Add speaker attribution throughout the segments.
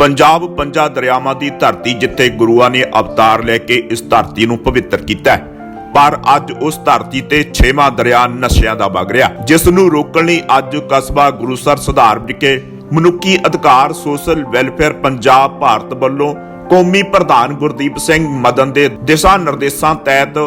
Speaker 1: ਪੰਜਾਬ ਪੰਜਾਂ ਦਰਿਆਵਾਂ ਦੀ ਧਰਤੀ ਜਿੱਥੇ ਗੁਰੂਆਂ ਨੇ ਅਵਤਾਰ ਲੈ ਕੇ ਇਸ ਧਰਤੀ ਨੂੰ ਪਵਿੱਤਰ ਕੀਤਾ ਹੈ। ਪਰ ਅੱਜ ਉਸ ਧਰਤੀ ਤੇ ਛੇਵਾਂ ਦਰਿਆ ਨਸ਼ਿਆਂ ਦਾ ਵਗ ਰਿਹਾ। ਜਿਸ ਨੂੰ ਰੋਕਣ ਲਈ ਅੱਜ ਕਸਬਾ ਗੁਰੂਸਰ ਸੁਧਾਰ ਵਿਖੇ ਮਨੁੱਖੀ ਅਧਿਕਾਰ, ਸੋਸ਼ਲ ਵੈਲਫੇਅਰ ਪੰਜਾਬ ਭਾਰਤ ਵੱਲੋਂ ਕੌਮੀ ਪ੍ਰਧਾਨ ਗੁਰਦੀਪ ਸਿੰਘ ਮਦਨ ਦੇ ਦਿਸ਼ਾ ਨਿਰਦੇਸ਼ਾਂ ਤਹਿਤ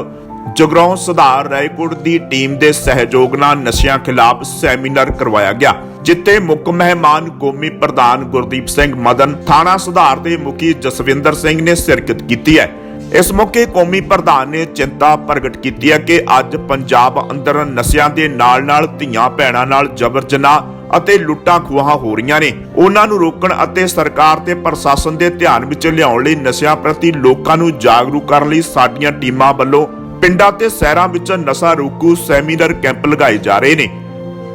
Speaker 1: ਜਗਰਾਉਂ ਸੁਧਾਰ ਰਾਏਕੋਟ ਦੀ ਟੀਮ ਦੇ ਸਹਿਯੋਗ ਨਾਲ ਨਸ਼ਿਆਂ ਖਿਲਾਫ ਸੈਮੀਨਾਰ ਕਰਵਾਇਆ ਗਿਆ, ਜਿੱਥੇ ਮੁੱਖ ਮਹਿਮਾਨ ਕੌਮੀ ਪ੍ਰਧਾਨ ਗੁਰਦੀਪ ਸਿੰਘ ਮਦਨ, ਥਾਣਾ ਸੁਧਾਰ ਦੇ ਮੁਖੀ ਜਸਵਿੰਦਰ ਸਿੰਘ ਨੇ ਸ਼ਿਰਕਤ ਕੀਤੀ ਹੈ। ਇਸ ਮੌਕੇ ਕੌਮੀ ਪ੍ਰਧਾਨ ਨੇ ਚਿੰਤਾ ਪ੍ਰਗਟ ਕੀਤੀ ਹੈ ਕਿ ਅੱਜ ਪੰਜਾਬ ਅੰਦਰ ਨਸ਼ਿਆਂ ਦੇ ਨਾਲ-ਨਾਲ ਧੀਆਂ ਭੈਣਾਂ ਨਾਲ ਜਬਰ ਜਨਾਹ ਅਤੇ ਲੁੱਟਾਂ ਖੋਹਾਂ ਹੋ ਰਹੀਆਂ ਨੇ। ਉਹਨਾਂ ਨੂੰ ਰੋਕਣ ਅਤੇ ਸਰਕਾਰ ਤੇ ਪ੍ਰਸ਼ਾਸਨ ਦੇ ਧਿਆਨ ਵਿੱਚ ਲਿਆਉਣ ਲਈ ਨਸ਼ਿਆਂ ਪ੍ਰਤੀ ਲੋਕਾਂ ਨੂੰ ਜਾਗਰੂਕ ਕਰਨ ਲਈ ਸਾਡੀਆਂ ਟੀਮਾਂ ਵੱਲੋਂ ਪਿੰਡਾਂ ਤੇ ਸ਼ਹਿਰਾਂ ਵਿੱਚ ਨਸ਼ਾ ਰੋਕੂ ਸੈਮੀਨਾਰ ਕੈਂਪ ਲਗਾਏ ਜਾ ਰਹੇ ਨੇ।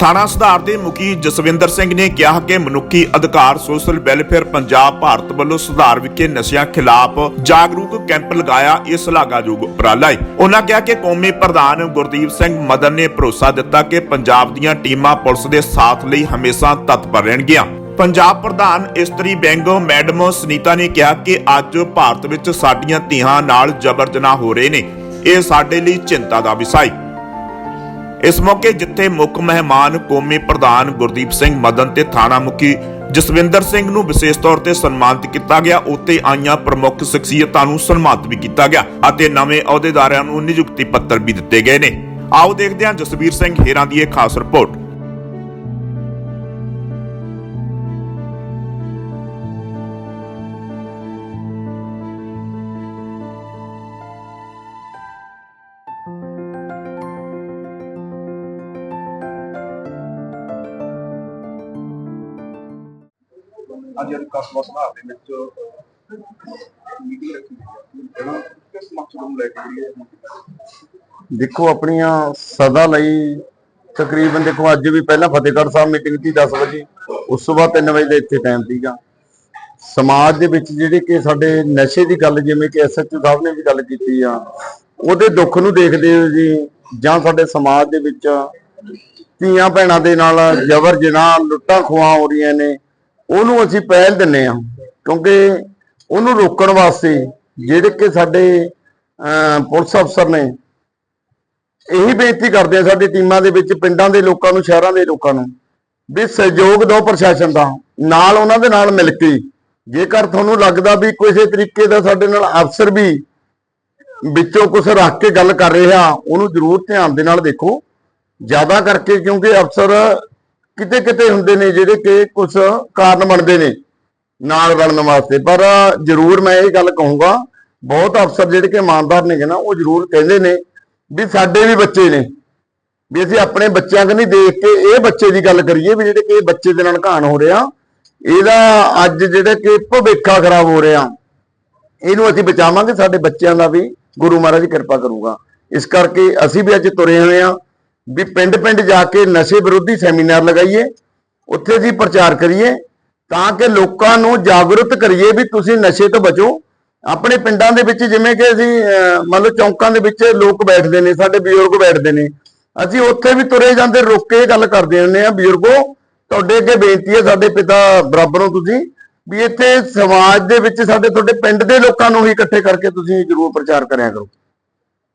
Speaker 1: ਥਾਣਾ ਸੁਧਾਰ ਦੇ ਮੁਖੀ ਜਸਵਿੰਦਰ ਸਿੰਘ ਨੇ ਕਿਹਾ ਕਿ ਮਨੁੱਖੀ ਅਧਿਕਾਰ, ਸੋਸ਼ਲ ਵੈਲਫੇਅਰ ਪੰਜਾਬ ਭਾਰਤ ਵੱਲੋਂ ਸੁਧਾਰ ਵਿਖੇ ਨਸ਼ਿਆਂ ਖਿਲਾਫ ਜਾਗਰੂਕ ਕੈਂਪ ਲਗਾਇਆ, ਇਹ ਸ਼ਲਾਘਾਯੋਗ ਉਪਰਾਲਾ ਹੈ ਉਹਨਾਂ ਕਿਹਾ ਕਿ ਕੌਮੀ ਪ੍ਰਧਾਨ ਗੁਰਦੀਪ ਸਿੰਘ ਮਦਨ ਨੇ ਭਰੋਸਾ ਦਿੱਤਾ ਕਿ ਪੰਜਾਬ ਦੀਆਂ ਟੀਮਾਂ ਪੁਲਿਸ ਦੇ ਸਾਥ ਲਈ ਹਮੇਸ਼ਾ ਤਤਪਰ ਰਹਿਣਗੀਆਂ। ਪੰਜਾਬ ਪ੍ਰਧਾਨ ਇਸਤਰੀ ਬੈਂਕ ਮੈਡਮ ਸੁਨੀਤਾ ਨੇ ਕਿਹਾ ਕਿ ਅੱਜ ਭਾਰਤ ਵਿੱਚ ਸਾਡੀਆਂ ਧੀਆਂ ਨਾਲ ਜਬਰ ਜਨਾਹ ਹੋ ਰਹੇ ਨੇ। ਇਹ ਸਾਡੇ ਲਈ ਚਿੰਤਾ ਦਾ ਵਿਸ਼ਾ ਹੈ ਇਸ ਮੌਕੇ ਜਿੱਥੇ ਮੁੱਖ ਮਹਿਮਾਨ ਕੌਮੀ ਪ੍ਰਧਾਨ ਗੁਰਦੀਪ ਸਿੰਘ ਮਦਨ ਤੇ ਥਾਣਾ ਮੁਖੀ ਜਸਵਿੰਦਰ ਸਿੰਘ ਨੂੰ ਵਿਸ਼ੇਸ਼ ਤੌਰ ਤੇ ਸਨਮਾਨਿਤ ਕੀਤਾ ਗਿਆ ਉੱਤੇ ਆਈਆਂ ਪ੍ਰਮੁੱਖ ਸ਼ਖਸੀਅਤਾਂ ਨੂੰ ਸਨਮਾਨਿਤ ਵੀ ਕੀਤਾ ਗਿਆ ਅਤੇ ਨਵੇਂ ਅਹੁਦੇਦਾਰਾਂ ਨੂੰ ਨਿਯੁਕਤੀ ਪੱਤਰ ਵੀ ਦਿੱਤੇ ਗਏ ਨੇ। ਆਓ ਦੇਖਦੇ ਹਾਂ ਜਸਵੀਰ ਸਿੰਘ ਹੇਰਾਂ ਦੀ ਇਹ ਖਾਸ ਰਿਪੋਰਟ।
Speaker 2: ਅੱਜ ਅੱਜ ਕਸਬਾ ਸੁਧਾਰ ਦੇ ਵਿੱਚ ਮੀਟਿੰਗ ਰੱਖੀ ਗਈ ਹੈ ਇਹਨਾਂ ਕਿਸ ਮਕਸਦ ਨੂੰ ਲੈ ਕੇ ਜਿਹੜੀ ਇਹ
Speaker 3: ਦੇਖੋ, ਆਪਣੀਆਂ ਸਦਾ ਲਈ ਤਕਰੀਬਨ ਦੇਖੋ, ਅੱਜ ਵੀ ਪਹਿਲਾਂ ਫਤਿਹਗੜ੍ਹ ਸਾਹਿਬ ਮੀਟਿੰਗ ਸੀ 10 ਵਜੇ। ਉਸ ਤੋਂ ਬਾਅਦ 3 ਵਜੇ ਦਾ ਇੱਥੇ ਟਾਈਮ ਸੀਗਾ। ਸਮਾਜ ਦੇ ਵਿੱਚ ਜਿਹੜੇ ਕਿ ਸਾਡੇ ਨਸ਼ੇ ਦੀ ਗੱਲ, ਜਿਵੇਂ ਕਿ ਐਸਐਚਓ ਸਾਹਿਬ ਨੇ ਵੀ ਗੱਲ ਕੀਤੀ ਆ, ਉਹਦੇ ਦੁੱਖ ਨੂੰ ਦੇਖਦੇ ਹੋ ਜੀ, ਜਾਂ ਸਾਡੇ ਸਮਾਜ ਦੇ ਵਿੱਚ ਧੀਆਂ ਭੈਣਾਂ ਦੇ ਨਾਲ ਜ਼ਬਰ ਜਨਾਹ ਲੁੱਟਾਂ ਖੋਹਾਂ ਹੋ ਰਹੀਆਂ ਨੇ ਉਹਨੂੰ ਅਸੀਂ ਪਹਿਲ ਦਿੰਨੇ ਆ ਕਿਉਂਕਿ ਉਹਨੂੰ ਰੋਕਣ ਵਾਸਤੇ ਜਿਹੜੇ ਕਿ ਸਾਡੇ ਪੁਲਿਸ ਅਫਸਰ ਨੇ ਇਹੀ ਬੇਨਤੀ ਕਰਦੇ ਆ ਸਾਡੀ ਟੀਮਾਂ ਦੇ ਵਿੱਚ, ਪਿੰਡਾਂ ਦੇ ਲੋਕਾਂ ਨੂੰ, ਸ਼ਹਿਰਾਂ ਦੇ ਲੋਕਾਂ ਨੂੰ, ਵੀ ਸਹਿਯੋਗ ਦਿਓ ਪ੍ਰਸ਼ਾਸਨ ਦਾ, ਨਾਲ ਉਹਨਾਂ ਦੇ ਨਾਲ ਮਿਲ ਕੇ। ਜੇਕਰ ਤੁਹਾਨੂੰ ਲੱਗਦਾ ਵੀ ਕਿਸੇ ਤਰੀਕੇ ਦਾ ਸਾਡੇ ਨਾਲ ਅਫਸਰ ਵੀ ਵਿੱਚੋਂ ਕੁਝ ਰੱਖ ਕੇ ਗੱਲ ਕਰ ਰਿਹਾ, ਉਹਨੂੰ ਜ਼ਰੂਰ ਧਿਆਨ ਦੇ ਨਾਲ ਦੇਖੋ। ਜ਼ਿਆਦਾ ਕਰਕੇ ਕਿਉਂਕਿ ਅਫਸਰ ਕਿਤੇ ਕਿਤੇ ਹੁੰਦੇ ਨੇ ਜਿਹੜੇ ਕਿ ਕੁਝ ਕਾਰਨ ਬਣਦੇ ਨੇ ਨਾਲ ਰਲਣ ਵਾਸਤੇ। ਪਰ ਜ਼ਰੂਰ ਮੈਂ ਇਹ ਗੱਲ ਕਹੂੰਗਾ, ਬਹੁਤ ਅਫਸਰ ਜਿਹੜੇ ਕਿ ਇਮਾਨਦਾਰ ਨੇਗੇ ਨਾ, ਉਹ ਜ਼ਰੂਰ ਕਹਿੰਦੇ ਨੇ ਵੀ ਸਾਡੇ ਵੀ ਬੱਚੇ ਨੇ। ਵੀ ਅਸੀਂ ਆਪਣੇ ਬੱਚਿਆਂ ਕਨੀ ਦੇਖ ਕੇ ਇਹ ਬੱਚੇ ਦੀ ਗੱਲ ਕਰੀਏ ਵੀ ਜਿਹੜੇ ਕਿ ਇਹ ਬੱਚੇ ਦੇ ਨਾਲ ਘਾਣ ਹੋ ਰਿਹਾ ਇਹਦਾ ਅੱਜ ਜਿਹੜਾ ਕਿ ਭਵਿੱਖਾ ਖਰਾਬ ਹੋ ਰਿਹਾ ਇਹਨੂੰ ਅਸੀਂ ਬਚਾਵਾਂਗੇ, ਸਾਡੇ ਬੱਚਿਆਂ ਦਾ ਵੀ ਗੁਰੂ ਮਹਾਰਾਜ ਕਿਰਪਾ ਕਰੂਗਾ। ਇਸ ਕਰਕੇ ਅਸੀਂ ਵੀ ਅੱਜ ਤੁਰੇ ਹੋਏ ਆ ਵੀ ਪਿੰਡ ਪਿੰਡ ਜਾ ਕੇ ਨਸ਼ੇ ਵਿਰੋਧੀ ਸੈਮੀਨਾਰ ਲਗਾਈਏ ਉੱਥੇ ਅਸੀਂ ਪ੍ਰਚਾਰ ਕਰੀਏ ਤਾਂ ਕਿ ਲੋਕਾਂ ਨੂੰ ਜਾਗਰੂਕ ਕਰੀਏ ਵੀ ਤੁਸੀਂ ਨਸ਼ੇ ਤੋਂ ਬਚੋ। ਆਪਣੇ ਪਿੰਡਾਂ ਦੇ ਵਿੱਚ ਜਿਵੇਂ ਕਿ ਅਸੀਂ ਅਹ, ਮੰਨ ਲਓ ਚੌਂਕਾਂ ਦੇ ਵਿੱਚ ਲੋਕ ਬੈਠਦੇ ਨੇ ਸਾਡੇ ਬਜ਼ੁਰਗ ਬੈਠਦੇ ਨੇ ਅਸੀਂ ਉੱਥੇ ਵੀ ਤੁਰੇ ਜਾਂਦੇ ਰੁੱਕ ਕੇ ਗੱਲ ਕਰਦੇ ਹੁੰਦੇ ਆ ਬਜ਼ੁਰਗੋ ਤੁਹਾਡੇ ਅੱਗੇ ਬੇਨਤੀ ਹੈ ਸਾਡੇ ਪਿਤਾ ਬਰਾਬਰ ਹੋ ਤੁਸੀਂ ਵੀ ਇੱਥੇ ਸਮਾਜ ਦੇ ਵਿੱਚ ਸਾਡੇ ਤੁਹਾਡੇ ਪਿੰਡ ਦੇ ਲੋਕਾਂ ਨੂੰ ਹੀ ਇਕੱਠੇ ਕਰਕੇ ਤੁਸੀਂ ਜ਼ਰੂਰ ਪ੍ਰਚਾਰ ਕਰਿਆ ਕਰੋ।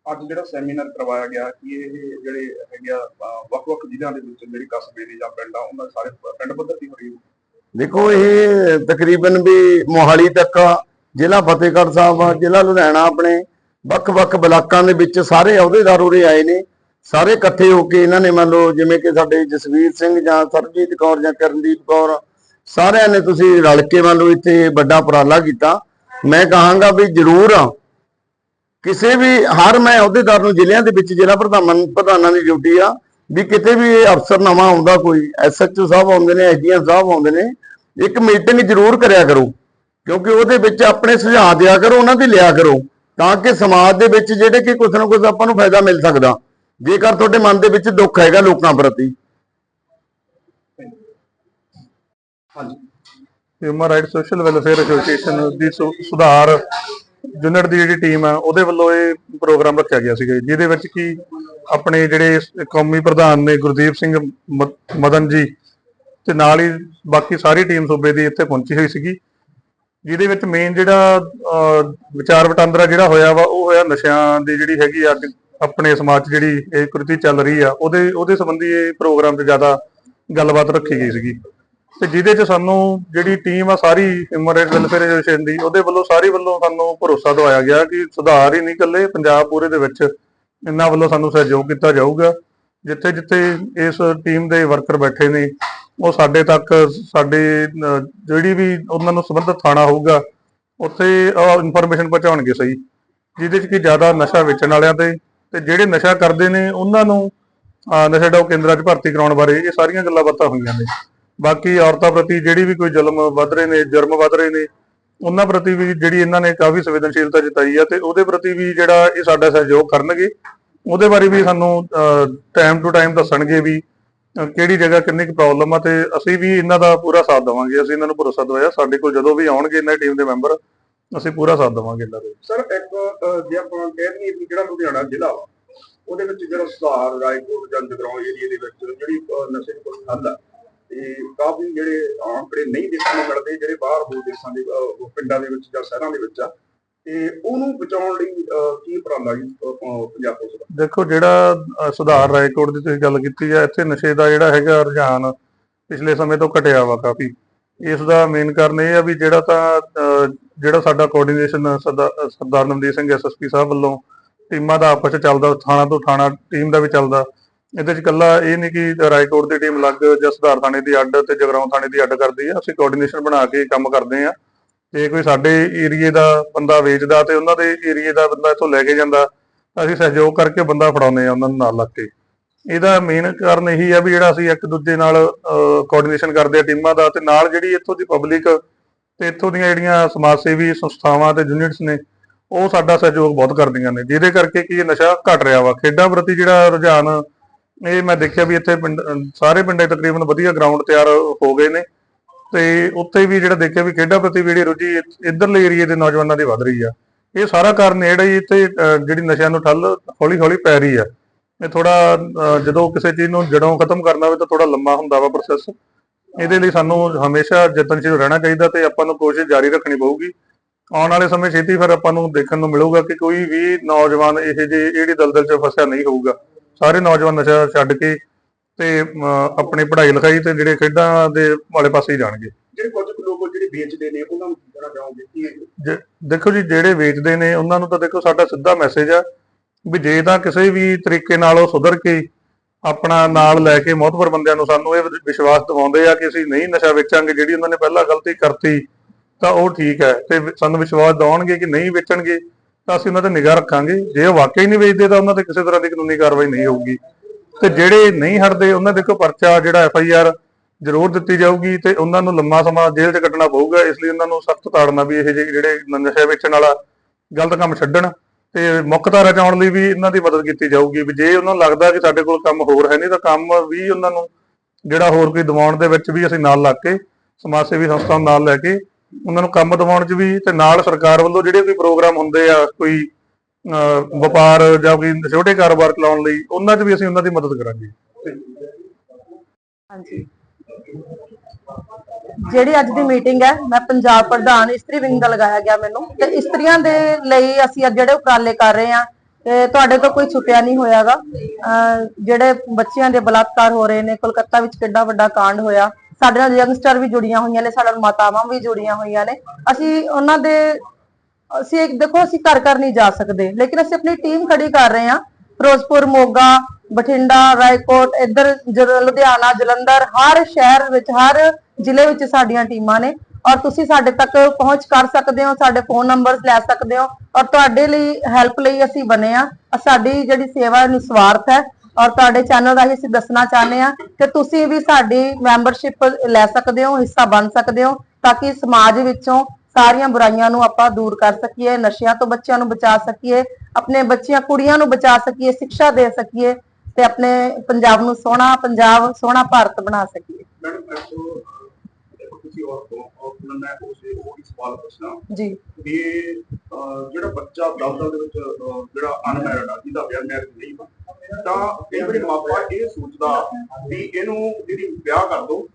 Speaker 2: ਅੱਜ ਜਿਹੜਾ ਸੈਮੀਨਾਰ ਕਰਵਾਇਆ ਗਿਆ ਕਿ ਇਹ ਜਿਹੜੇ ਹੈਗੇ ਆ ਵੱਖ-ਵੱਖ ਜ਼ਿਲ੍ਹਿਆਂ ਦੇ ਵਿੱਚ ਜਿਹੜੀ ਕਸਬੇ ਦੇ ਜਾਂ ਪਿੰਡ ਆ, ਉਹਨਾਂ ਸਾਰੇ ਪਿੰਡ ਪੱਧਰ ਦੀ ਹੋ ਰਹੀ
Speaker 3: ਦੇਖੋ, ਇਹ ਤਕਰੀਬਨ ਵੀ ਮੋਹਾਲੀ ਤੱਕ ਜ਼ਿਲ੍ਹਾ ਫਤਿਹਗੜ੍ਹ ਸਾਹਿਬ ਜ਼ਿਲ੍ਹਾ ਲੁਧਿਆਣਾ ਆਪਣੇ, ਵੱਖ-ਵੱਖ ਬਲਾਕਾਂ ਦੇ ਵਿੱਚ ਸਾਰੇ ਅਹੁਦੇਦਾਰ ਉਰੇ ਆਏ ਨੇ। ਸਾਰੇ ਇਕੱਠੇ ਹੋ ਕੇ ਇਹਨਾਂ ਨੇ ਮੰਨ ਲਓ, ਜਿਵੇਂ ਕਿ ਸਾਡੇ ਜਸਵੀਰ ਸਿੰਘ ਜਾਂ ਸਰਬਜੀਤ ਕੌਰ ਜਾਂ ਕਰਨਦੀਪ ਕੌਰ, ਸਾਰਿਆਂ ਨੇ ਤੁਸੀਂ ਰਲ ਕੇ ਮੰਨ ਲਓ ਇੱਥੇ ਵੱਡਾ ਉਪਰਾਲਾ ਕੀਤਾ। ਮੈਂ ਕਹਾਂਗਾ ਵੀ ਜ਼ਰੂਰ ਕਿਸੇ ਵੀ, ਹਰ ਮੈਂ ਅਹੁਦੇਦਾਰ ਨੂੰ ਜ਼ਿਲ੍ਹਿਆਂ ਦੇ ਵਿੱਚ ਜ਼ਿਲ੍ਹਾ ਪ੍ਰਧਾਨ, ਪ੍ਰਧਾਨਾਂ ਦੀ ਡਿਊਟੀ ਆ, ਵੀ ਕਿਤੇ ਵੀ ਇਹ ਅਫਸਰ ਨਵਾਂ ਆਉਂਦਾ ਕੋਈ ਐਸਐਚਓ ਸਾਹਿਬ ਆਉਂਦੇ ਨੇ ਐਸਡੀਐਮ ਸਾਹਿਬ ਆਉਂਦੇ ਨੇ, ਇੱਕ ਮੀਟਿੰਗ ਜ਼ਰੂਰ ਕਰਿਆ ਕਰੋ। ਕਿਉਂਕਿ ਉਹਦੇ ਵਿੱਚ ਆਪਣੇ ਸੁਝਾਅ ਦਿਆ ਕਰੋ, ਉਹਨਾਂ ਦੀ ਲਿਆ ਕਰੋ, ਤਾਂ ਕਿ ਸਮਾਜ ਦੇ ਵਿੱਚ ਜਿਹੜੇ ਕਿ ਕੁਝ ਨਾ ਕੁਝ ਆਪਾਂ ਨੂੰ ਫਾਇਦਾ ਮਿਲ ਸਕਦਾ। ਜੇਕਰ ਤੁਹਾਡੇ ਮਨ ਦੇ ਵਿੱਚ ਦੁੱਖ ਹੈਗਾ ਲੋਕਾਂ ਪ੍ਰਤੀ।
Speaker 2: ਹਾਂਜੀ।
Speaker 4: Human right social welfare association ਦੀ ਸੁਧਾਰ ਯੂਨਿਟ ਦੀ ਜਿਹੜੀ ਟੀਮ ਆ ਉਹਦੇ ਵੱਲੋਂ ਇਹ ਪ੍ਰੋਗਰਾਮ ਰੱਖਿਆ ਗਿਆ ਸੀਗਾ ਜਿਹਦੇ ਵਿੱਚ ਕੀ ਆਪਣੇ ਜਿਹੜੇ ਕੌਮੀ ਪ੍ਰਧਾਨ ਨੇ ਗੁਰਦੀਪ ਸਿੰਘ ਮ- ਮਦਨ ਜੀ ਤੇ ਨਾਲ ਹੀ ਬਾਕੀ ਸਾਰੀ ਟੀਮ ਸੂਬੇ ਦੀ ਇੱਥੇ ਪਹੁੰਚੀ ਹੋਈ ਸੀਗੀ ਜਿਹਦੇ ਵਿੱਚ ਮੇਨ ਜਿਹੜਾ ਅਹ, ਵਿਚਾਰ ਵਟਾਂਦਰਾ ਜਿਹੜਾ ਹੋਇਆ ਵਾ ਉਹ ਹੋਇਆ ਨਸ਼ਿਆਂ ਦੀ ਜਿਹੜੀ ਹੈਗੀ ਆ ਅੱਜ ਆਪਣੇ ਸਮਾਜ 'ਚ ਜਿਹੜੀ ਇਹ ਕੁਰਤੀ ਚੱਲ ਰਹੀ ਆ ਉਹਦੇ ਉਹਦੇ ਸੰਬੰਧੀ ਇਹ ਪ੍ਰੋਗਰਾਮ ਚ ਜ਼ਿਆਦਾ ਗੱਲਬਾਤ ਰੱਖੀ ਗਈ ਸੀਗੀ। ਤੇ ਜਿਹਦੇ 'ਚ ਸਾਨੂੰ ਜਿਹੜੀ ਟੀਮ ਆ ਸਾਰੀ ਹਿਊਮਨ ਰਾਈਟਸ ਵੈਲਫੇਅਰ ਐਸੋਸੀਏਸ਼ਨ ਦੀ, ਉਹਦੇ ਵੱਲੋਂ ਸਾਰੀ ਵੱਲੋਂ ਸਾਨੂੰ ਭਰੋਸਾ ਦਵਾਇਆ ਗਿਆ ਕਿ ਸੁਧਾਰ ਹੀ ਨਹੀਂ ਇਕੱਲੇ, ਪੰਜਾਬ ਪੂਰੇ ਦੇ ਵਿੱਚ ਇਹਨਾਂ ਵੱਲੋਂ ਸਾਨੂੰ ਸਹਿਯੋਗ ਕੀਤਾ ਜਾਊਗਾ। ਜਿੱਥੇ ਜਿੱਥੇ ਇਸ ਟੀਮ ਦੇ ਵਰਕਰ ਬੈਠੇ ਨੇ, ਉਹ ਸਾਡੇ ਤੱਕ ਸਾਡੇ ਜਿਹੜੀ ਵੀ ਉਹਨਾਂ ਨੂੰ ਸੰਬੰਧਿਤ ਥਾਣਾ ਹੋਊਗਾ, ਉੱਥੇ ਇਨਫੋਰਮੇਸ਼ਨ ਪਹੁੰਚਾਉਣਗੇ ਸਹੀ। ਜਿਹਦੇ 'ਚ ਕਿ ਜ਼ਿਆਦਾ ਨਸ਼ਾ ਵੇਚਣ ਵਾਲਿਆਂ ਤੇ ਤੇ ਜਿਹੜੇ ਨਸ਼ਾ ਕਰਦੇ ਨੇ, ਉਹਨਾਂ ਨੂੰ ਨਸ਼ਾ ਡਾਓ ਕੇਂਦਰਾਂ 'ਚ ਭਰਤੀ ਕਰਾਉਣ ਬਾਰੇ ਇਹ ਸਾਰੀਆਂ ਗੱਲਾਂ ਬਾਤਾਂ ਹੋਈਆਂ ਨੇ। ਬਾਕੀ ਔਰਤਾਂ ਪ੍ਰਤੀ ਜਿਹੜੀ ਵੀ ਕੋਈ ਜ਼ੁਲਮ ਵੱਧ ਰਹੇ ਨੇ, ਜੁਰਮ ਵੱਧ ਰਹੇ ਨੇ, ਉਹਨਾਂ ਪ੍ਰਤੀ ਵੀ ਜਿਹੜੀ ਇਹਨਾਂ ਨੇ ਕਾਫੀ ਸੰਵੇਦਨਸ਼ੀਲਤਾ ਜਤਾਈ ਆ ਤੇ ਉਹਦੇ ਪ੍ਰਤੀ ਵੀ ਜਿਹੜਾ ਇਹ ਸਾਡਾ ਸਹਿਯੋਗ ਕਰਨਗੇ, ਉਹਦੇ ਬਾਰੇ ਵੀ ਸਾਨੂੰ ਟਾਈਮ ਟੂ ਟਾਈਮ ਦੱਸਣਗੇ ਵੀ ਕਿਹੜੀ ਜਗ੍ਹਾ ਕਿੰਨੀ ਕੁ ਪ੍ਰੋਬਲਮ ਆ ਤੇ ਅਸੀਂ ਵੀ ਇਹਨਾਂ ਦਾ ਪੂਰਾ ਸਾਥ ਦੇਵਾਂਗੇ, ਅਸੀਂ ਇਹਨਾਂ ਨੂੰ ਭਰੋਸਾ ਦਵਾਇਆ, ਸਾਡੇ ਕੋਲ ਜਦੋਂ ਵੀ ਆਉਣਗੇ ਇਹਨਾਂ ਟੀਮ ਦੇ ਮੈਂਬਰ ਅਸੀਂ ਪੂਰਾ ਸਾਥ ਦੇਵਾਂਗੇ ਇਹਨਾਂ ਦੇ।
Speaker 2: ਸਰ ਇੱਕ ਜੇ ਆਪਾਂ ਕਹਿ ਦਈਏ ਵੀ ਜਿਹੜਾ ਲੁਧਿਆਣਾ ਜ਼ਿਲ੍ਹਾ ਵਾ, ਉਹਦੇ ਵਿੱਚ ਜਿਹੜਾ ਸੁਧਾਰ, ਰਾਏਪੁਰ ਜਾਂ ਜਗਰਾਉਂ ਏਰੀਆ ਦੇ ਵਿੱਚ ਜਿਹੜੀ ਨਸ਼ੇ ਦੀ ਹੱਲ ਆ ਤੇ ਕਾਫੀ ਜਿਹੜੇ ਆਂਕੜੇ ਨਹੀਂ ਦੇਖਣ ਨੂੰ ਮਿਲਦੇ, ਜਿਹੜੇ ਬਾਹਰ ਹੋਰ ਦੇਸ਼ਾਂ ਦੇ ਪਿੰਡਾਂ ਦੇ ਵਿੱਚ ਜਾਂ ਸ਼ਹਿਰਾਂ ਦੇ ਵਿੱਚ ਆ, ਤੇ ਉਹਨੂੰ ਬਚਾਉਣ ਲਈ ਕੀ ਉਪਰਾਲਾ ਜੀ ਪੰਜਾਬ ਪੁਲਿਸ ਦਾ?
Speaker 4: ਦੇਖੋ, ਜਿਹੜਾ ਸੁਧਾਰ ਰਾਏਕੋਟ ਦੀ ਤੁਸੀਂ ਗੱਲ ਕੀਤੀ ਹੈ, ਇੱਥੇ ਨਸ਼ੇ ਦਾ ਜਿਹੜਾ ਹੈਗਾ ਰੁਝਾਨ ਪਿਛਲੇ ਸਮੇਂ ਤੋਂ ਘਟਿਆ ਵਾ ਕਾਫੀ। ਇਸ ਦਾ ਮੇਨ ਕਾਰਨ ਇਹ ਆ ਵੀ ਜਿਹੜਾ ਤਾਂ ਜਿਹੜਾ ਸਾਡਾ ਕੋਆਰਡੀਨੇਸ਼ਨ ਸਰਦਾਰ ਨਵਦੀਪ ਸਿੰਘ ਐਸਐਸਪੀ ਸਾਹਿਬ ਵੱਲੋਂ ਟੀਮਾਂ ਦਾ ਆਪਸ ਚ ਚੱਲਦਾ, ਥਾਣਾ ਤੋਂ ਥਾਣਾ, ਟੀਮ ਦਾ ਵੀ ਚੱਲਦਾ। ਇਹਦੇ ਚ ਇਕੱਲਾ ਇਹ ਨਹੀਂ ਕਿ ਰਾਏਕੋਟ ਦੀ ਟੀਮ ਅਲੱਗ ਜਾਂ ਸੁਧਾਰ ਥਾਣੇ ਦੀ ਅੱਡ ਤੇ ਜਗਰਾਉਂ ਥਾਣੇ ਦੀ ਅੱਡ ਕਰਦੀ ਆ। ਅਸੀਂ ਕੋਆਰਡੀਨੇਸ਼ਨ ਬਣਾ ਕੇ ਕੰਮ ਕਰਦੇ ਆ। ਜੇ ਕੋਈ ਸਾਡੇ ਏਰੀਏ ਦਾ ਬੰਦਾ ਵੇਚਦਾ ਤੇ ਉਹਨਾਂ ਦੇ ਏਰੀਏ ਦਾ ਬੰਦਾ ਇੱਥੋਂ ਲੈ ਕੇ ਜਾਂਦਾ ਅਸੀਂ ਸਹਿਯੋਗ ਕਰਕੇ ਬੰਦਾ ਫੜਾਉਂਦੇ ਆ ਉਹਨਾਂ ਨੂੰ ਨਾਲ ਲੱਗ ਕੇ। ਇਹਦਾ ਮੇਨ ਕਾਰਨ ਇਹੀ ਆ ਵੀ ਜਿਹੜਾ ਅਸੀਂ ਇੱਕ ਦੂਜੇ ਨਾਲ ਕੋਆਰਡੀਨੇਸ਼ਨ ਕਰਦੇ ਆ ਟੀਮਾਂ ਦਾ ਤੇ ਨਾਲ ਜਿਹੜੀ ਇੱਥੋਂ ਦੀ ਪਬਲਿਕ ਤੇ ਇੱਥੋਂ ਦੀਆਂ ਜਿਹੜੀਆਂ ਸਮਾਜ ਸੇਵੀ ਸੰਸਥਾਵਾਂ ਤੇ ਯੂਨਿਟਸ ਨੇ, ਉਹ ਸਾਡਾ ਸਹਿਯੋਗ ਬਹੁਤ ਕਰਦੀਆਂ ਨੇ। ਜਿਹਦੇ ਕਰਕੇ ਕੀ ਇਹ ਨਸ਼ਾ ਘਟ ਰਿਹਾ ਵਾ। ਖੇਡਾਂ ਪ੍ਰਤੀ ਜਿਹੜਾ ਰੁਝਾਨ ਇਹ ਮੈਂ ਦੇਖਿਆ ਵੀ ਇੱਥੇ ਪਿੰਡ ਸਾਰੇ ਪਿੰਡੇ ਤਕਰੀਬਨ ਵਧੀਆ ਗਰਾਊਂਡ ਤਿਆਰ ਹੋ ਗਏ ਨੇ। ਤੇ ਉੱਥੇ ਵੀ ਜਿਹੜਾ ਦੇਖਿਆ ਵੀ ਖੇਡਾਂ ਪ੍ਰਤੀ ਵੀ ਜਿਹੜੀ ਰੁਚੀ ਇ- ਇੱਧਰਲੇ ਏਰੀਏ ਦੇ ਨੌਜਵਾਨਾਂ ਦੀ ਵੱਧ ਰਹੀ ਆ। ਇਹ ਸਾਰਾ ਕਾਰਨ ਜਿਹੜਾ ਜੀ ਇੱਥੇ ਜਿਹੜੀ ਨਸ਼ਿਆਂ ਨੂੰ ਠੱਲ ਹੌਲੀ ਹੌਲੀ ਪੈ ਰਹੀ ਆ। ਇਹ ਥੋੜਾ ਜਦੋਂ ਕਿਸੇ ਚੀਜ਼ ਨੂੰ ਜੜੋਂ ਖਤਮ ਕਰਨਾ ਹੋਵੇ ਤਾਂ ਥੋੜਾ ਲੰਮਾ ਹੁੰਦਾ ਵਾ ਪ੍ਰੋਸੈਸ ਇਹਦੇ ਲਈ ਸਾਨੂੰ ਹਮੇਸ਼ਾ ਯਤਨਸ਼ੀਲ ਰਹਿਣਾ ਚਾਹੀਦਾ ਤੇ ਆਪਾਂ ਨੂੰ ਕੋਸ਼ਿਸ਼ ਜਾਰੀ ਰੱਖਣੀ ਪਊਗੀ। ਆਉਣ ਵਾਲੇ ਸਮੇਂ ਛੇਤੀ ਫਿਰ ਆਪਾਂ ਨੂੰ ਦੇਖਣ ਨੂੰ ਮਿਲੂਗਾ ਕਿ ਕੋਈ ਵੀ ਨੌਜਵਾਨ ਇਹ ਜਿਹੇ ਜਿਹੜੀ ਦਲਦਲ 'ਚ ਫਸਿਆ ਨਹੀਂ ਹੋਊਗਾ। ਸਾਰੇ ਨੌਜਵਾਨ ਨਸ਼ਾ ਛੱਡ ਕੇ ਤੇ ਆਪਣੀ ਪੜ੍ਹਾਈ ਲਿਖਾਈ ਤੇ ਜਿਹੜੇ ਖੇਡਾਂ ਦੇ ਵਾਲੇ ਪਾਸੇ ਹੀ ਜਾਣਗੇ।
Speaker 2: ਜਿਹੜੇ ਕੁਝ ਲੋਕ ਜਿਹੜੇ ਵੇਚਦੇ ਨੇ ਉਹਨਾਂ ਨੂੰ ਕਹਿਣਾ ਚਾਹੋਗੇ? ਕਿ
Speaker 4: ਦੇਖੋ ਜੀ ਜਿਹੜੇ ਵੇਚਦੇ ਨੇ ਉਹਨਾਂ ਨੂੰ ਤਾਂ ਦੇਖੋ ਸਾਡਾ ਸਿੱਧਾ ਮੈਸੇਜ ਆ ਵੀ ਜੇ ਤਾਂ ਕਿਸੇ ਵੀ ਤਰੀਕੇ ਨਾਲ ਉਹ ਸੁਧਰ ਕੇ ਆਪਣਾ ਨਾਲ ਲੈ ਕੇ ਮੋਹਤਵਰ ਬੰਦਿਆਂ ਨੂੰ ਸਾਨੂੰ ਇਹ ਵਿਸ਼ਵਾਸ ਦਿਵਾਉਂਦੇ ਆ ਕਿ ਅਸੀਂ ਨਹੀਂ ਨਸ਼ਾ ਵੇਚਾਂਗੇ ਜਿਹੜੀ ਉਹਨਾਂ ਨੇ ਪਹਿਲਾਂ ਗਲਤੀ ਕਰਤੀ ਤਾਂ ਉਹ ਠੀਕ ਹੈ ਤੇ ਸਾਨੂੰ ਵਿਸ਼ਵਾਸ ਦਿਵਾਉਣਗੇ ਕਿ ਨਹੀਂ ਵੇਚਣਗੇ। ਤਾਂ ਅਸੀਂ ਉਹਨਾਂ ਤੇ ਨਿਗਾਹ ਰੱਖਾਂਗੇ। ਜੇ ਉਹ ਵਾਕਈ ਨਹੀਂ ਵੇਚਦੇ, ਤਾਂ ਉਹਨਾਂ ਤੇ ਕਿਸੇ ਤਰ੍ਹਾਂ ਦੀ ਕਾਨੂੰਨੀ ਕਾਰਵਾਈ ਨਹੀਂ ਹੋਊਗੀ। ਤੇ ਜਿਹੜੇ ਨਹੀਂ ਹਟਦੇ, ਉਹਨਾਂ ਦੇ ਕੋ ਪਰਚਾ ਜਿਹੜਾ ਐਫ ਆਈ ਆਰ ਜ਼ਰੂਰ ਦਿੱਤੀ ਜਾਊਗੀ ਤੇ ਉਹਨਾਂ ਨੂੰ ਲੰਮਾ ਸਮਾਂ ਜੇਲ੍ਹ 'ਚ ਕੱਟਣਾ ਪਊਗਾ। ਇਸ ਲਈ ਉਹਨਾਂ ਨੂੰ ਸਖਤ ਤਾੜਨਾ ਵੀ ਇਹ ਜਿਹੇ ਜਿਹੜੇ ਨਸ਼ਾ ਵੇਚਣ ਵਾਲਾ ਗਲਤ ਕੰਮ ਛੱਡਣ ਤੇ ਮੁੱਖ ਧਾਰਾ 'ਚ ਆਉਣ ਲਈ ਵੀ ਇਹਨਾਂ ਦੀ ਮਦਦ ਕੀਤੀ ਜਾਊਗੀ। ਵੀ ਜੇ ਉਹਨਾਂ ਨੂੰ ਲੱਗਦਾ ਕਿ ਸਾਡੇ ਕੋਲ ਕੰਮ ਹੋਰ ਹੈ ਨਹੀਂ, ਤਾਂ ਕੰਮ ਵੀ ਉਹਨਾਂ ਨੂੰ ਜਿਹੜਾ ਹੋਰ ਕੋਈ ਦਿਵਾਉਣ ਦੇ ਵਿੱਚ ਵੀ ਅਸੀਂ ਨਾਲ ਲੱਗ ਕੇ, ਸਮਾਜ ਸੇਵੀ ਸੰਸਥਾ ਨਾਲ ਲੈ ਕੇ ਉਹਨਾਂ ਨੂੰ ਕੰਮ ਦਿਵਾਉਣ 'ਚ ਵੀ ਤੇ ਨਾਲ ਸਰਕਾਰ ਵੱਲੋਂ ਜਿਹੜੇ ਕੋਈ ਪ੍ਰੋਗਰਾਮ ਹੁੰਦੇ ਆ, ਕੋਈ ਵਪਾਰ ਜਾਂ ਕੋਈ ਛੋਟੇ ਕਾਰੋਬਾਰ ਚਲਾਉਣ ਲਈ, ਉਹਨਾਂ 'ਚ ਵੀ ਅਸੀਂ ਉਹਨਾਂ ਦੀ ਮਦਦ ਕਰਾਂਗੇ।
Speaker 5: ਹਾਂਜੀ। ਜਿਹੜੀ ਅੱਜ ਦੀ ਮੀਟਿੰਗ ਹੈ, ਮੈਂ ਪੰਜਾਬ ਪ੍ਰਧਾਨ ਇਸਤਰੀ ਵਿੰਗ ਦਾ ਲਗਾਇਆ ਗਿਆ ਮੈਨੂੰ। ਤੇ ਇਸਤਰੀਆਂ ਦੇ ਲਈ ਅਸੀਂ ਅੱਜ ਜਿਹੜੇ ਉਪਰਾਲੇ ਕਰ ਰਹੇ ਹਾਂ, ਤੇ ਤੁਹਾਡੇ ਤੋਂ ਕੋਈ ਛੁਪਿਆ ਨਹੀਂ ਹੋਇਆਗਾ। ਅਹ, ਜਿਹੜੇ ਬੱਚਿਆਂ ਦੇ ਬਲਾਤਕਾਰ ਹੋ ਰਹੇ ਨੇ, ਕੋਲਕਾਤਾ ਵਿੱਚ ਕਿੰਨਾ ਵੱਡਾ ਕਾਂਡ ਹੋਇਆ। ਸਾਡੇ ਨਾਲ ਯੰਗਸਟਰ ਵੀ ਜੁੜੀਆਂ ਹੋਈਆਂ ਨੇ, ਸਾਡੇ ਨਾਲ ਮਾਤਾਵਾਂ ਵੀ ਜੁੜੀਆਂ ਹੋਈਆਂ ਨੇ। ਅਸੀਂ ਉਹਨਾਂ ਦੇ, ਅਸੀਂ ਇੱਕ, ਦੇਖੋ, ਅਸੀਂ ਘਰ ਘਰ ਨਹੀਂ ਜਾ ਸਕਦੇ, ਲੇਕਿਨ ਅਸੀਂ ਆਪਣੀ ਟੀਮ ਖੜੀ ਕਰ ਰਹੇ ਹਾਂ। ਫਿਰੋਜ਼ਪੁਰ, ਮੋਗਾ, ਬਠਿੰਡਾ, ਰਾਏਕੋਟ, ਇੱਧਰ ਲੁਧਿਆਣਾ, ਜਲੰਧਰ, ਹਰ ਸ਼ਹਿਰ ਵਿੱਚ, ਹਰ ਜ਼ਿਲ੍ਹੇ ਵਿੱਚ ਸਾਡੀਆਂ ਟੀਮਾਂ ਨੇ। ਔਰ ਤੁਸੀਂ ਸਾਡੇ ਤੱਕ ਪਹੁੰਚ ਕਰ ਸਕਦੇ ਹੋ, ਸਾਡੇ ਫੋਨ ਨੰਬਰਸ ਲੈ ਸਕਦੇ ਹੋ। ਔਰ ਤੁਹਾਡੇ ਲਈ ਹੈਲਪ ਲਈ ਅਸੀਂ ਬਣੇ ਆ ਸਾਡੀ ਜਿਹੜੀ ਸੇਵਾ ਹੈ ਨਿਸਵਾਰਥ ਹੈ ਔਰ ਤੁਹਾਡੇ ਚੈਨਲ ਰਾਹੀਂ ਅਸੀਂ ਦੱਸਣਾ ਚਾਹੁੰਦੇ ਆ ਕਿ ਤੁਸੀਂ ਵੀ ਸਾਡੀ ਮੈਂਬਰਸ਼ਿਪ ਲੈ ਸਕਦੇ ਹੋ ਹਿੱਸਾ ਬਣ ਸਕਦੇ ਹੋ ਤਾਂ ਕਿ ਸਮਾਜ ਵਿੱਚੋਂ ਸਾਰੀਆਂ ਬੁਰਾਈਆਂ ਨੂੰ ਆਪਾਂ ਦੂਰ ਕਰ ਸਕੀਏ ਨਸ਼ਿਆਂ ਤੋਂ ਬੱਚਿਆਂ ਨੂੰ ਬਚਾ ਸਕੀਏ ਆਪਣੇ ਬੱਚਿਆਂ ਕੁੜੀਆਂ ਨੂੰ ਬਚਾ ਸਕੀਏ ਸਿੱਖਿਆ ਦੇ ਸਕੀਏ ਤੇ ਆਪਣੇ ਪੰਜਾਬ ਨੂੰ ਸੋਹਣਾ ਪੰਜਾਬ ਸੋਹਣਾ ਭਾਰਤ ਬਣਾ ਸਕੀਏ। ਜੀ।
Speaker 2: ਵੀ ਜਿਹੜਾ ਬੱਚਾ ਦਲਦਲ ਦੇ ਵਿੱਚ ਜਿਹੜਾ ਅਨਮੈਰਿਡ ਆ ਜਿਹਦਾ ਵਿਆਹ ਮੈਰਿਜ ਨਹੀਂ ਵਾ ਤਾਂ ਕਈ ਵਾਰੀ ਮਾਪਾ, ਇਹ ਸੋਚਦਾ ਵੀ ਇਹਨੂੰ ਜਿਹੜੀ ਵਿਆਹ ਕਰ ਦੋ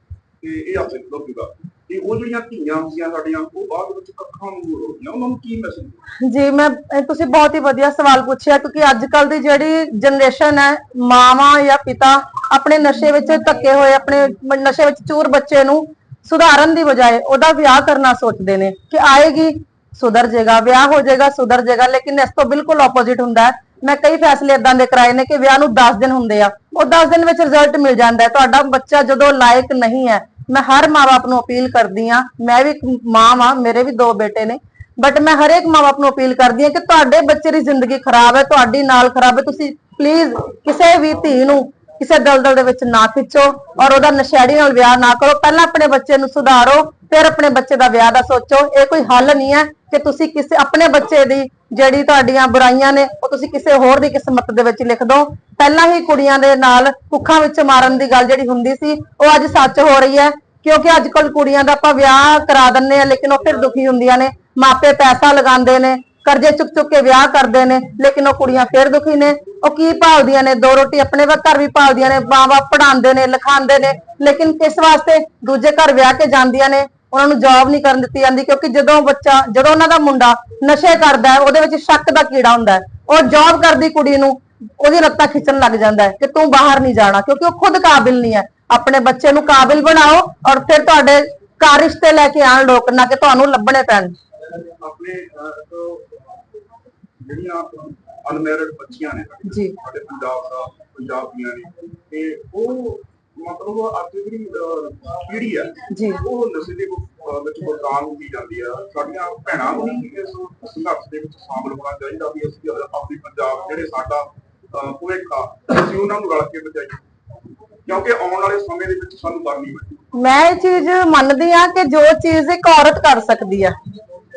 Speaker 2: ਤੇ ਇਹ ਆਪੇ ਲੱਗੂਗਾ ਤੇ ਉਹ ਜਿਹੜੀਆਂ ਧੀਆਂ ਹੁੰਦੀਆਂ ਸਾਡੀਆਂ, ਉਹ ਬਾਅਦ ਵਿੱਚ ਅੱਖਾਂ ਨੂੰ ਰੋਦੀਆਂ ਉਹਨਾਂ ਨੂੰ ਕੀ ਮੈਸੇਜ
Speaker 5: ਜੀ, ਮੈਂ ਤੁਸੀਂ ਬਹੁਤ ਹੀ ਵਧੀਆ ਸਵਾਲ ਪੁੱਛਿਆ, ਕਿਉਂਕਿ ਅੱਜ ਕੱਲ ਦੀ ਜਿਹੜੀ ਜਨਰੇਸ਼ਨ ਹੈ, ਮਾਵਾਂ ਜਾਂ ਪਿਤਾ ਆਪਣੇ ਨਸ਼ੇ ਵਿੱਚ ਧੱਕੇ ਹੋਏ, ਆਪਣੇ ਨਸ਼ੇ ਵਿੱਚ ਚੂਰ ਬੱਚੇ ਨੂੰ ਸੁਧਾਰਨ ਦੀ ਬਜਾਏ ਉਹਦਾ ਵਿਆਹ ਕਰਨਾ ਸੋਚਦੇ ਨੇ ਕਿ ਆਏਗੀ, ਸੁਧਰ ਜਾਏਗਾ ਵਿਆਹ ਹੋ ਜਾਏਗਾ ਸੁਧਰ ਜਾਏਗਾ ਲੇਕਿਨ ਇਸ ਤੋਂ ਬਿਲਕੁਲ ਆਪੋਜ਼ਿਟ ਹੁੰਦਾ ਹੈ। ਮੈਂ ਕਈ ਫੈਸਲੇ ਇਦਾਂ ਦੇ ਕਰਾਏ ਨੇ ਕਿ ਵਿਆਹ ਨੂੰ 10 ਦਿਨ ਹੁੰਦੇ ਆ। ਉਹ 10 ਦਿਨ ਵਿੱਚ ਰਿਜ਼ਲਟ ਮਿਲ ਜਾਂਦਾ ਹੈ। ਤੁਹਾਡਾ ਬੱਚਾ ਜਦੋਂ ਲਾਇਕ ਨਹੀਂ ਹੈ, ਮੈਂ ਹਰ ਮਾਂ-ਬਾਪ ਨੂੰ ਅਪੀਲ ਕਰਦੀ ਆ ਮੈਂ ਵੀ ਇੱਕ ਮਾਂ ਵਾਂ, ਮੇਰੇ ਵੀ ਦੋ ਬੇਟੇ ਨੇ। ਬਟ ਮੈਂ ਹਰੇਕ ਮਾਂ-ਬਾਪ ਨੂੰ ਅਪੀਲ ਕਰਦੀ ਹਾਂ ਕਿ ਤੁਹਾਡੇ ਬੱਚੇ ਦੀ ਜ਼ਿੰਦਗੀ ਖਰਾਬ ਹੈ, ਤੁਹਾਡੀ ਨਾਲ ਖਰਾਬ ਹੈ। ਤੁਸੀਂ ਪਲੀਜ਼ ਕਿਸੇ ਵੀ ਧੀ ਨੂੰ ਕਿਸੇ ਦਲਦਲ ਦੇ ਵਿੱਚ ਨਾ ਖਿੱਚੋ ਔਰ ਉਹਦਾ ਨਸ਼ੇੜੀ ਨਾਲ ਵਿਆਹ ਨਾ ਕਰੋ। ਪਹਿਲਾਂ ਆਪਣੇ ਬੱਚੇ ਨੂੰ ਸੁਧਾਰੋ, ਫਿਰ ਆਪਣੇ ਬੱਚੇ ਦਾ ਵਿਆਹ ਦਾ ਸੋਚੋ। ਇਹ ਕੋਈ ਹੱਲ ਨਹੀਂ ਹੈ ਕਿ ਤੁਸੀਂ ਕਿਸੇ ਆਪਣੇ ਬੱਚੇ ਦੀ ਜਿਹੜੀ ਤੁਹਾਡੀਆਂ ਬੁਰਾਈਆਂ ਨੇ, ਉਹ ਤੁਸੀਂ ਕਿਸੇ ਹੋਰ ਦੀ ਕਿਸਮਤ ਦੇ ਵਿੱਚ ਲਿਖ ਦਿਓ ਪਹਿਲਾਂ ਹੀ ਕੁੜੀਆਂ ਦੇ ਨਾਲ ਕੁੱਖਾਂ ਵਿੱਚ ਮਾਰਨ ਦੀ ਗੱਲ ਜਿਹੜੀ ਹੁੰਦੀ ਸੀ, ਉਹ ਅੱਜ ਸੱਚ ਹੋ ਰਹੀ ਹੈ। ਕਿਉਂਕਿ ਅੱਜ ਕੱਲ ਕੁੜੀਆਂ ਦਾ ਆਪਾਂ ਵਿਆਹ ਕਰਾ ਦਿੰਨੇ ਆ ਲੇਕਿਨ ਉਹ ਫਿਰ ਦੁਖੀ ਹੁੰਦੀਆਂ ਨੇ। ਮਾਪੇ ਪੈਸਾ ਲਗਾਉਂਦੇ ਨੇ ਕਰਜ਼ੇ ਚੁੱਕ ਚੁੱਕ ਕੇ ਵਿਆਹ ਕਰਦੇ ਨੇ, ਲੇਕਿਨ ਉਹ ਕੁੜੀਆਂ ਫਿਰ ਦੁਖੀ ਨੇ। ਉਹ ਕੀ ਭਾਲਦੀਆਂ ਨੇ? ਦੋ ਰੋਟੀ ਆਪਣੇ ਘਰ ਵੀ ਭਾਲਦੀਆਂ ਨੇ, ਮਾਂ-ਬਾਪ ਪੜਾਉਂਦੇ ਨੇ, ਲਿਖਾਉਂਦੇ ਨੇ, ਲੇਕਿਨ ਕਿਸ ਵਾਸਤੇ ਦੂਜੇ ਘਰ ਵਿਆਹ ਕੇ ਜਾਂਦੀਆਂ ਨੇ? ਉਹਨਾਂ ਨੂੰ ਜੌਬ ਨਹੀਂ ਕਰਨ ਦਿੱਤੀ ਜਾਂਦੀ, ਕਿਉਂਕਿ ਜਦੋਂ ਬੱਚਾ, ਜਦੋਂ ਉਹਨਾਂ ਦਾ ਮੁੰਡਾ ਨਸ਼ੇ ਕਰਦਾ ਹੈ, ਉਹਦੇ ਵਿੱਚ ਸ਼ੱਕ ਦਾ ਕੀੜਾ ਹੁੰਦਾ ਹੈ। ਉਹ ਜੌਬ ਕਰਦੀ ਕੁੜੀ ਨੂੰ ਉਹਦੀ ਲੱਤਾਂ ਖਿੱਚਣ ਲੱਗ ਜਾਂਦਾ ਹੈ ਕਿ ਤੂੰ ਬਾਹਰ ਨਹੀਂ ਜਾਣਾ, ਕਿਉਂਕਿ ਉਹ ਖੁਦ ਕਾਬਿਲ ਨਹੀਂ ਹੈ। ਆਪਣੇ ਬੱਚੇ ਨੂੰ ਕਾਬਿਲ ਬਣਾਓ ਔਰ ਫਿਰ ਤੁਹਾਡੇ ਘਰ ਰਿਸ਼ਤੇ ਲੈ ਕੇ ਆਣ ਲੋਕ, ਨਾ ਕਿ ਤੁਹਾਨੂੰ ਲੱਭਣੇ ਪੈਣ।
Speaker 2: ਆਪਣੇ ਤੋਂ ਜਿਹੜੀਆਂ ਅਨਮੈਰਿਡ ਬੱਚੀਆਂ ਨੇ
Speaker 5: ਜੀ।
Speaker 2: ਸਾਡੇ ਪੰਜਾਬ ਦਾ ਪੰਜਾਬ ਦੀਆਂ ਨੇ ਤੇ ਉਹ ਮਤਲਬ ਅੱਜ ਦੀ ਪੀੜ੍ਹੀ ਹੈ
Speaker 5: ਜੀ।
Speaker 2: ਉਹ ਨਸ਼ੇ ਦੇ ਵਿੱਚ ਬਦਨਾਮ ਹੁੰਦੀ ਜਾਂਦੀ ਆ। ਸਾਡੀਆਂ ਭੈਣਾਂ ਨੂੰ ਨਹੀਂ ਇਸ ਸੰਘਰਸ਼ ਦੇ ਵਿੱਚ ਸ਼ਾਮਲ ਹੋਣਾ ਚਾਹੀਦਾ ਵੀ ਅਸੀਂ ਆਪਣੀ ਪੰਜਾਬ ਜਿਹੜੇ ਸਾਡਾ ਆ ਅਸੀਂ ਉਹਨਾਂ ਨੂੰ ਰਲ ਕੇ ਬਚਾਈਏ ਕਿਉਂਕਿ ਆਉਣ ਵਾਲੇ ਸਮੇਂ ਦੇ ਵਿੱਚ ਸਾਨੂੰ ਕਰਨੀ ਪੈਣੀ
Speaker 5: ਮੈਂ ਇਹ ਚੀਜ਼ ਮੰਨਦੀ ਆ ਕਿ ਜੋ ਚੀਜ਼ ਇੱਕ ਔਰਤ ਕਰ ਸਕਦੀ ਆ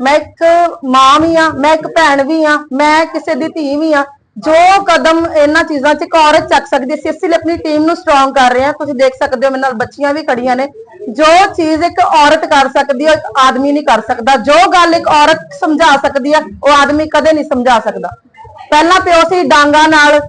Speaker 5: ਮੈਂ ਇੱਕ ਮਾਂ ਵੀ ਆ, ਮੈਂ ਇੱਕ ਭੈਣ ਵੀ ਆ, ਮੈਂ ਕਿਸੇ ਦੀ ਧੀ ਵੀ ਆ। ਜੋ ਕਦਮ ਇਹਨਾਂ ਚੀਜ਼ਾਂ 'ਚ ਇੱਕ ਔਰਤ ਚੱਕ ਸਕਦੀ ਸੀ ਇਸ ਲਈ ਆਪਣੀ ਟੀਮ ਨੂੰ ਸਟਰੋਂਗ ਕਰ ਰਹੇ ਆ ਤੁਸੀਂ ਦੇਖ ਸਕਦੇ ਹੋ ਮੇਰੇ ਨਾਲ ਬੱਚੀਆਂ ਵੀ ਖੜੀਆਂ ਨੇ। ਜੋ ਚੀਜ਼ ਇੱਕ ਔਰਤ ਕਰ ਸਕਦੀ ਹੈ ਇੱਕ ਆਦਮੀ ਨਹੀਂ ਕਰ ਸਕਦਾ। ਜੋ ਗੱਲ ਇੱਕ ਔਰਤ ਸਮਝਾ ਸਕਦੀ ਆ ਉਹ ਆਦਮੀ ਕਦੇ ਨਹੀਂ ਸਮਝਾ ਸਕਦਾ। ਪਹਿਲਾਂ ਪਿਓ ਸੀ, ਡਾਂਗਾ ਨਾਲ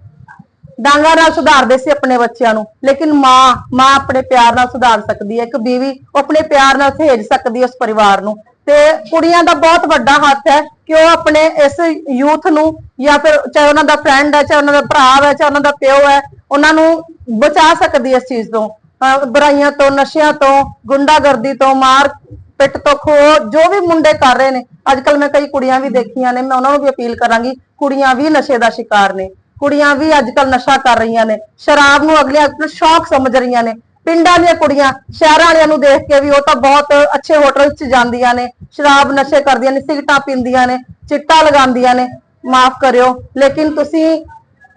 Speaker 5: ਡਾਂਗਾ ਨਾਲ ਸੁਧਾਰਦੇ ਸੀ ਆਪਣੇ ਬੱਚਿਆਂ ਨੂੰ। ਲੇਕਿਨ ਮਾਂ ਮਾਂ ਆਪਣੇ ਪਿਆਰ ਨਾਲ ਸੁਧਾਰ ਸਕਦੀ ਹੈ। ਇੱਕ ਬੀਵੀ ਉਹ ਆਪਣੇ ਪਿਆਰ ਨਾਲ ਸਹੇਜ ਸਕਦੀ ਹੈ ਉਸ ਪਰਿਵਾਰ ਨੂੰ। ਤੇ ਕੁੜੀਆਂ ਦਾ ਬਹੁਤ ਵੱਡਾ ਹੱਥ ਹੈ ਕਿ ਉਹ ਆਪਣੇ ਇਸ ਯੂਥ ਨੂੰ ਜਾਂ ਫਿਰ ਚਾਹੇ ਉਹਨਾਂ ਦਾ ਫਰੈਂਡ ਹੈ, ਚਾਹੇ ਉਹਨਾਂ ਦਾ ਭਰਾ ਹੈ, ਚਾਹੇ ਉਹਨਾਂ ਦਾ ਪਿਓ ਹੈ, ਉਹਨਾਂ ਨੂੰ ਬਚਾ ਸਕਦੀ ਹੈ ਇਸ ਚੀਜ਼ ਤੋਂ। ਬੁਰਾਈਆਂ ਤੋਂ, ਨਸ਼ਿਆਂ ਤੋਂ, ਗੁੰਡਾਗਰਦੀ ਤੋਂ, ਮਾਰ ਪਿੱਟ ਤੋਂ ਖੋ ਜੋ ਵੀ ਮੁੰਡੇ ਕਰ ਰਹੇ ਨੇ। ਅੱਜ ਕੱਲ ਮੈਂ ਕਈ ਕੁੜੀਆਂ ਵੀ ਦੇਖੀਆਂ ਨੇ, ਮੈਂ ਉਹਨਾਂ ਨੂੰ ਵੀ ਅਪੀਲ ਕਰਾਂਗੀ, ਕੁੜੀਆਂ ਵੀ ਨਸ਼ੇ ਦਾ ਸ਼ਿਕਾਰ ਨੇ। ਕੁੜੀਆਂ ਵੀ ਅੱਜ ਕੱਲ ਨਸ਼ਾ ਕਰ ਰਹੀਆਂ ਨੇ। ਸ਼ਰਾਬ ਨੂੰ ਅਗਲੇ ਆਪਣਾ ਸ਼ੌਕ ਸਮਝ ਰਹੀਆਂ ਨੇ। ਪਿੰਡਾਂ ਦੀਆਂ ਕੁੜੀਆਂ, ਸ਼ਹਿਰਾਂ ਵਾਲਿਆਂ ਨੂੰ ਦੇਖ ਕੇ ਵੀ ਉਹ ਤਾਂ ਬਹੁਤ ਅੱਛੇ ਹੋਟਲ 'ਚ ਜਾਂਦੀਆਂ ਨੇ, ਸ਼ਰਾਬ ਨਸ਼ੇ ਕਰਦੀਆਂ ਨੇ ਸਿਗਟਾਂ ਪੀਂਦੀਆਂ ਨੇ, ਚਿੱਟਾ ਲਗਾਉਂਦੀਆਂ ਨੇ, ਮਾਫ ਕਰਿਓ, ਲੇਕਿਨ ਤੁਸੀਂ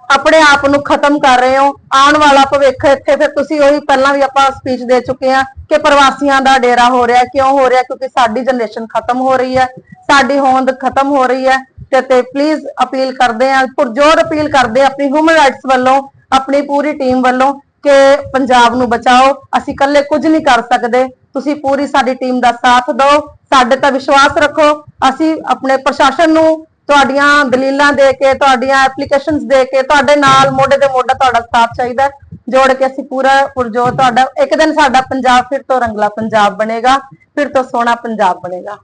Speaker 5: ਆਪਣੇ ਆਪ ਨੂੰ ਖਤਮ ਕਰ ਰਹੇ ਹੋ, ਆਉਣ ਵਾਲਾ ਭਵਿੱਖ ਇੱਥੇ, ਫਿਰ ਤੁਸੀਂ ਉਹੀ ਪਹਿਲਾਂ ਵੀ ਆਪਾਂ ਸਪੀਚ ਦੇ ਚੁੱਕੇ ਆ ਕਿ ਪ੍ਰਵਾਸੀਆਂ ਦਾ ਡੇਰਾ ਹੋ ਰਿਹਾ, ਕਿਉਂ ਹੋ ਰਿਹਾ, ਕਿਉਂਕਿ ਸਾਡੀ ਜਨਰੇਸ਼ਨ ਖਤਮ ਹੋ ਰਹੀ ਹੈ, ਸਾਡੀ ਹੋਂਦ ਖਤਮ ਹੋ ਰਹੀ ਹੈ, ਤੇ ਤੇ ਪਲੀਜ਼ ਅਪੀਲ ਕਰਦੇ ਆ ਪੁਰਜੋਰ ਅਪੀਲ ਕਰਦੇ ਆ ਆਪਣੀ ਹਿਊਮਨ ਰਾਈਟਸ ਵੱਲੋਂ, ਆਪਣੀ ਪੂਰੀ ਟੀਮ ਵੱਲੋਂ ਕਿ ਪੰਜਾਬ ਨੂੰ ਬਚਾਓ, ਅਸੀਂ ਇਕੱਲੇ ਕੁਝ ਨਹੀਂ ਕਰ ਸਕਦੇ। ਤੁਸੀਂ ਪੂਰੀ ਸਾਡੀ ਟੀਮ ਦਾ ਸਾਥ ਦਿਓ, ਸਾਡੇ ਤੇ ਵਿਸ਼ਵਾਸ ਰੱਖੋ। ਅਸੀਂ ਆਪਣੇ ਪ੍ਰਸ਼ਾਸਨ ਨੂੰ ਤੁਹਾਡੀਆਂ ਦਲੀਲਾਂ ਦੇ ਕੇ, ਤੁਹਾਡੀਆਂ ਐਪਲੀਕੇਸ਼ਨਸ ਦੇ ਕੇ, ਤੁਹਾਡੇ ਨਾਲ ਮੋਢੇ ਦੇ ਮੋਢਾ ਤੁਹਾਡਾ ਸਾਥ ਚਾਹੀਦਾ ਜੋੜ ਕੇ ਅਸੀਂ ਪੂਰਾ ਪੁਰਜੋ ਤੁਹਾਡਾ, ਇੱਕ ਦਿਨ ਸਾਡਾ ਪੰਜਾਬ ਫਿਰ ਤੋਂ ਰੰਗਲਾ ਪੰਜਾਬ ਬਣੇਗਾ, ਫਿਰ ਤੋਂ ਸੋਹਣਾ ਪੰਜਾਬ ਬਣੇਗਾ।